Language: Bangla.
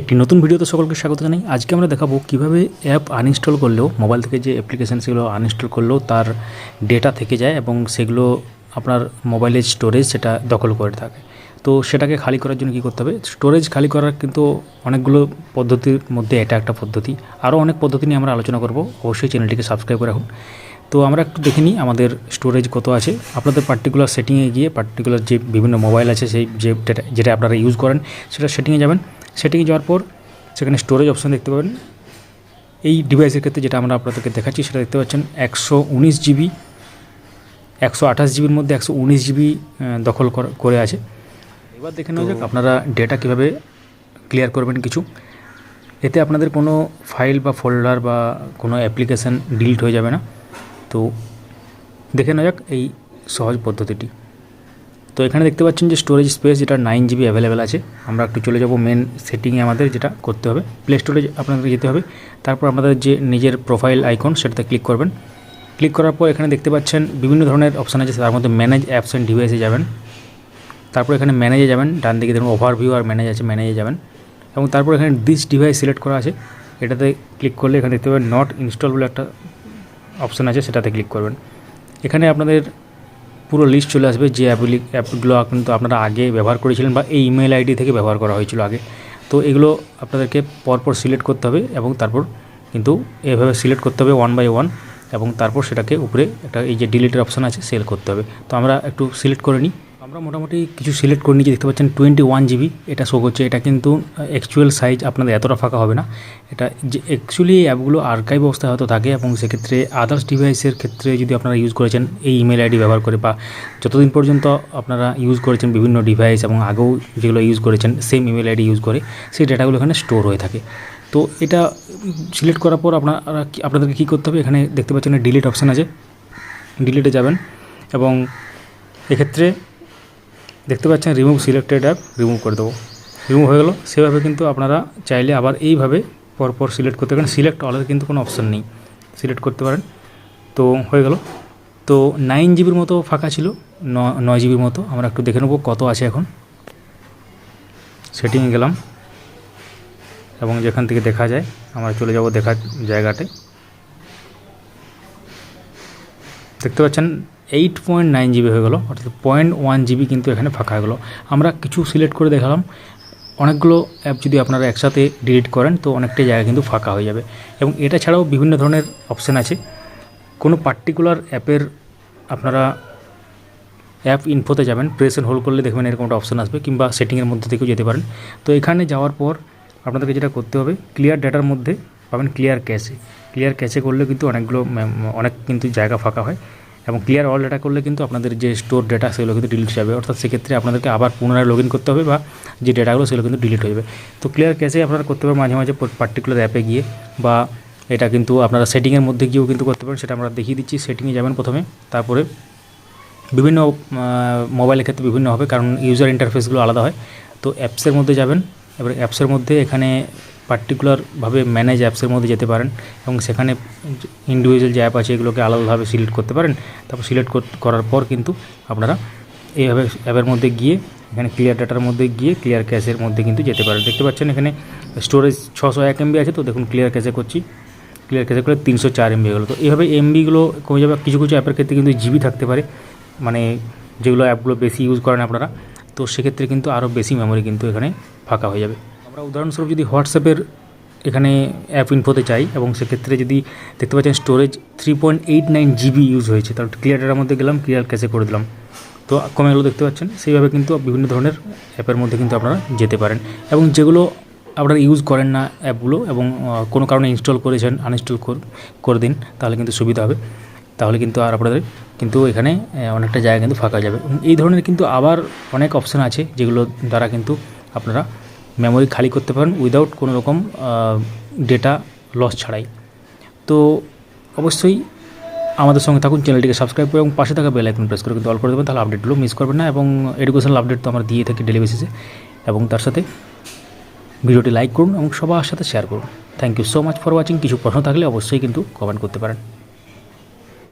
একটি নতুন ভিডিওতে সকলকে স্বাগত জানাই। আজকে আমরা দেখাবো কীভাবে অ্যাপ আনইনস্টল করলেও মোবাইল থেকে যে অ্যাপ্লিকেশান সেগুলো আনইনস্টল করলেও তার ডেটা থেকে যায় এবং সেগুলো আপনার মোবাইলের স্টোরেজ সেটা দখল করে থাকে। তো সেটাকে খালি করার জন্য কী করতে হবে? স্টোরেজ খালি করার কিন্তু অনেকগুলো পদ্ধতির মধ্যে এটা একটা পদ্ধতি। আরও অনেক পদ্ধতি নিয়ে আমরা আলোচনা করব। অবশ্যই চ্যানেলটিকে সাবস্ক্রাইব করে রাখুন। তো আমরা একটু দেখে নিই আমাদের স্টোরেজ কত আছে। আপনাদের পার্টিকুলার সেটিংয়ে গিয়ে পার্টিকুলার যে বিভিন্ন মোবাইল আছে, সেই যে যেটা যেটা আপনারা ইউজ করেন, সেটা সেটিংয়ে যাবেন। সেটিংয়ে যাওয়ার পর সেখানে স্টোরেজ অপশান দেখতে পাবেন। এই ডিভাইসের ক্ষেত্রে যেটা আমরা আপনাদেরকে দেখাচ্ছি সেটা দেখতে পাচ্ছেন একশো উনিশ জিবি একশো আঠাশ জিবির মধ্যে একশো উনিশ জিবি দখল কর- করে আছে। এবার দেখে নেওয়া যাক আপনারা ডেটা কীভাবে ক্লিয়ার করবেন কিছু। এতে আপনাদের কোনো ফাইল বা ফোল্ডার বা কোনো অ্যাপ্লিকেশান ডিলিট হয়ে যাবে না। তো দেখে নেওয়া যাক এই সহজ পদ্ধতিটি। তো এখানে দেখতে পাচ্ছেন যে স্টোরেজ স্পেস যেটা নাইন জিবি অ্যাভেলেবেল আছে। আমরা একটু চলে যাব মেন সেটিংয়ে আমাদের যেটা করতে হবে। প্লে স্টোরে আপনাদের যেতে হবে। তারপর আমাদের যে নিজের প্রোফাইল আইকন সেটাতে ক্লিক করবেন। ক্লিক করার পর এখানে দেখতে পাচ্ছেন বিভিন্ন ধরনের অপশান আছে। তার মধ্যে ম্যানেজ অ্যাপস অ্যান্ড ডিভাইসে যাবেন। তারপর এখানে ম্যানেজে যাবেন। ডান দিকে দেখুন ওভারভিউ আর ম্যানেজ আছে ম্যানেজে যাবেন। এবং তারপর এখানে দিস ডিভাইস সিলেক্ট করা আছে। এটাতে ক্লিক করলে এখানে দেখতে পাবেন নট ইনস্টল বলে একটা অপশান আছে, সেটাতে ক্লিক করবেন। এখানে আপনাদের পুরো লিস্ট চলে আসবে যে অ্যাপগুলি অ্যাপগুলো কিন্তু আপনারা আগে ব্যবহার করেছিলেন বা এই ইমেল আইডি থেকে ব্যবহার করা হয়েছিল আগে। তো এগুলো আপনাদেরকে পরপর সিলেক্ট করতে হবে এবং তারপর কিন্তু এভাবে সিলেক্ট করতে হবে ওয়ান বাই ওয়ান এবং তারপর সেটাকে উপরে একটা এই যে ডিলিটের অপশান আছে সেল করতে হবে। তো আমরা একটু সিলেক্ট করে নিই। আমরা মোটামুটি কিছু সিলেক্ট করে নিয়েছি, দেখতে পাচ্ছেন টোয়েন্টি ওয়ান জিবি এটা শো করছে। এটা কিন্তু অ্যাকচুয়াল সাইজ আপনাদের এতটা ফাঁকা হবে না। এটা যে অ্যাকচুয়ালি এই অ্যাপগুলো আর্কাইভ অবস্থায় হয়তো থাকে এবং সেক্ষেত্রে আদার্স ডিভাইসের ক্ষেত্রে যদি আপনারা ইউজ করেছেন, এই ইমেল আইডি ব্যবহার করে বা যতদিন পর্যন্ত আপনারা ইউজ করেছেন বিভিন্ন ডিভাইস এবং আগেও যেগুলো ইউজ করেছেন সেম ইমেল আইডি ইউজ করে, সেই ডেটাগুলো এখানে স্টোর হয়ে থাকে। তো এটা সিলেক্ট করার পর আপনারা আপনাদেরকে কী করতে হবে? এখানে দেখতে পাচ্ছেন ডিলিট অপশান আছে। ডিলিটে যাবেন এবং এক্ষেত্রে দেখতে পাচ্ছেন রিমুভ সিলেক্টেড অ্যাপ রিমুভ করে দেবো। রিমুভ হয়ে গেলো, সেভাবে কিন্তু আপনারা চাইলে আবার এইভাবে পরপর সিলেক্ট করতে পারেন। সিলেক্ট অলের কিন্তু কোনো অপশান নেই। সিলেক্ট করতে পারেন। তো হয়ে গেল। তো নাইন জিবির মতো ফাঁকা ছিল, ন- নয় জিবির মতো। আমরা একটু দেখে নেব কত আছে এখন। সেটিংয়ে গেলাম। এবং যেখান থেকে দেখা যায়, আমরা চলে যাব দেখার জায়গাতে। দেখতে পাচ্ছেন এইট পয়েন্ট নাইন জিবি হয়ে গেলো, অর্থাৎ পয়েন্ট ওয়ান জিবি কিন্তু এখানে ফাঁকা হয়ে গেলো। আমরা কিছু সিলেক্ট করে দেখালাম। অনেকগুলো অ্যাপ যদি আপনারা একসাথে ডিলিট করেন, তো অনেকটাই জায়গা কিন্তু ফাঁকা হয়ে যাবে। এবং এটা ছাড়াও বিভিন্ন ধরনের অপশান আছে। কোনো পার্টিকুলার অ্যাপের আপনারা অ্যাপ ইনফোতে যাবেন প্রেস এন্ড হোল্ড করলে দেখবেন এরকম একটা অপশান আসবে, কিংবা সেটিংয়ের মধ্যে থেকেও যেতে পারেন। তো এখানে যাওয়ার পর আপনাদেরকে যেটা করতে হবে ক্লিয়ার ডাটার মধ্যে পাবেন ক্লিয়ার ক্যাশে ক্লিয়ার ক্যাশে করলে কিন্তু অনেকগুলো অনেক কিন্তু জায়গা ফাঁকা হয়। এবং ক্লিয়ার অল ডাটা করলে কিন্তু আপনাদের যে স্টোর ডেটা সেগুলো কিন্তু ডিলিট যাবে। অর্থাৎ সেক্ষেত্রে আপনাদেরকে আবার পুনরায় লগ করতে হবে বা যে ডেটাগুলো সেগুলো কিন্তু ডিলিট হয়ে যাবে। তো ক্লিয়ার ক্যাশে আপনারা করতে পারেন মাঝে মাঝে পার্টিকুলার অ্যাপে গিয়ে বা এটা কিন্তু আপনারা সেটিংয়ের মধ্যে গিয়েও কিন্তু করতে পারেন, সেটা আমরা দেখিয়ে দিচ্ছি। সেটিংয়ে যাবেন প্রথমে, তারপরে বিভিন্ন মোবাইলের ক্ষেত্রে বিভিন্ন হবে, কারণ ইউজার ইন্টারফেসগুলো আলাদা হয়। তো অ্যাপসের মধ্যে যাবেন, এবার অ্যাপসের মধ্যে এখানে পার্টিকুলারভাবে ম্যানেজ অ্যাপসের মধ্যে যেতে পারেন এবং সেখানে ইন্ডিভিজুয়াল যে অ্যাপ আছে এগুলোকে আলাদাভাবে সিলেক্ট করতে পারেন। তারপর সিলেক্ট করার পর কিন্তু আপনারা এইভাবে অ্যাপের মধ্যে গিয়ে, এখানে ক্লিয়ার ডাটার মধ্যে গিয়ে ক্লিয়ার ক্যাশের মধ্যে কিন্তু যেতে পারেন। দেখতে পাচ্ছেন এখানে স্টোরেজ ছশো এক এমবি আছে, তো দেখুন ক্লিয়ার ক্যাশে করছি। ক্লিয়ার ক্যাশে করে তিনশো চার এমবি হলো। তো এইভাবে এমবিগুলো কমে যাবে। কিছু কিছু অ্যাপের ক্ষেত্রে কিন্তু জিবি থাকতে পারে। মানে যেগুলো অ্যাপগুলো বেশি ইউজ করেন আপনারা, তো সেক্ষেত্রে কিন্তু আরও বেশি মেমোরি কিন্তু এখানে ফাঁকা হয়ে যাবে। আমরা উদাহরণস্বরূপ যদি হোয়াটসঅ্যাপের এখানে অ্যাপ ইনফোতে চাই এবং সেক্ষেত্রে যদি দেখতে পাচ্ছেন storage three point eight nine GB use হয়েছে, তাহলে ক্লিয়ার মধ্যে গেলাম ক্লিয়ার ক্যাশে করে দিলাম। তো কমে গেলো দেখতে পাচ্ছেন, সেইভাবে কিন্তু বিভিন্ন ধরনের অ্যাপের মধ্যে কিন্তু আপনারা যেতে পারেন। এবং যেগুলো আপনারা ইউজ করেন না অ্যাপগুলো এবং কোনো কারণে ইনস্টল করেছেন আনইনস্টল করে দিন, তাহলে কিন্তু সুবিধা হবে। তাহলে কিন্তু আর আপনাদের কিন্তু এখানে অনেকটা জায়গা কিন্তু ফাঁকা যাবে। এই ধরনের কিন্তু আবার অনেক অপশান আছে যেগুলো দ্বারা কিন্তু আপনারা মেমোরি খালি করতে পারেন উইদাউট কোনো রকম ডেটা লস ছাড়াই। তো অবশ্যই আমাদের সঙ্গে থাকুন, চ্যানেলটিকে সাবস্ক্রাইব করে এবং পাশে থাকা বেল আইকন প্রেস করে কিন্তু অল করে দেবেন, তাহলে আপডেটগুলো মিস করবেন না এবং এডুকেশনাল আপডেট তো আমরা দিয়ে থাকি ডেলি বেসিসে এবং তার সাথে ভিডিওটি লাইক করুন এবং সবার সাথে শেয়ার করুন। Thank you so much for watching কিছু প্রশ্ন থাকলে অবশ্যই কিন্তু কমেন্ট করতে পারেন।